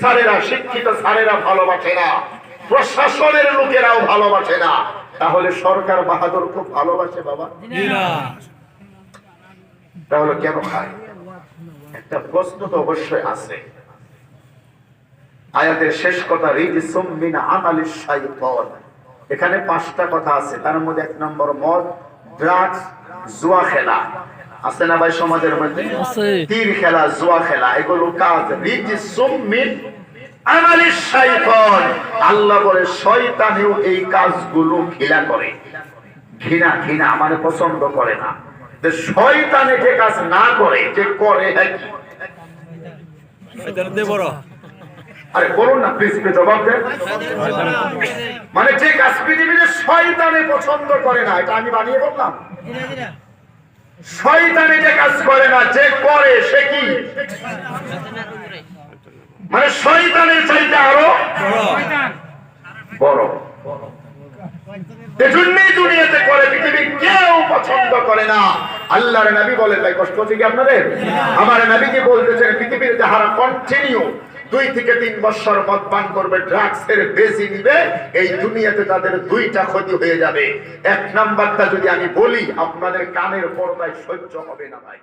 স্যারেরা শিক্ষিত স্যারেরা ভালোবাসে না। প্রশাসনের লোকেরাও ভালোবাসে না। তাহলে সরকার বাহাদুর খুব ভালোবাসে বাবা? তাহলে কেন খায়? একটা প্রশ্ন তো অবশ্যই আছে। আয়াতের শেষ কথা শাইতান। এখানে পাঁচটা কথা আছে। তার মধ্যে এক নম্বর মদ ড্রাগস জুয়া খেলা। আছে না ভাই সমাজের মধ্যে? তীর খেলা জুয়া খেলা এগুলো কাজ। রিজিসুম মিন আল্লাহ বলে শয়তানেও এই কাজগুলো ঘৃণা করে। ঘৃণা ঘৃণা মানে পছন্দ করে না। যে শয়তানে যে কাজ না করে যে করে হ্যাঁ আরে বলুন না প্লিজ প্লিজ জবাব দেন। মানে যে কাজ পৃথিবীতে শয়তানে পছন্দ করে না এটা আমি বানিয়ে বললাম। শয়তানে যে কাজ করে না যে করে সে কি? মানে শয়তানের চাইতে আরও বড়। এজন্যই দুনিয়াতে করে পৃথিবী কেউ পছন্দ করে না। আল্লাহর নবী বলেন ভাই কষ্ট হচ্ছে কি আপনাদের? আমার বলতেছেন পৃথিবীর যাহারা কন্টিনিউ দুই থেকে তিন বছর মদ পান করবে ড্রাগস এর বেশি নিবে এই দুনিয়াতে তাদের দুইটা ক্ষতি হয়ে যাবে। এক নাম্বারটা যদি আমি বলি আপনাদের কানের পর্দায় সহ্য হবে না ভাই।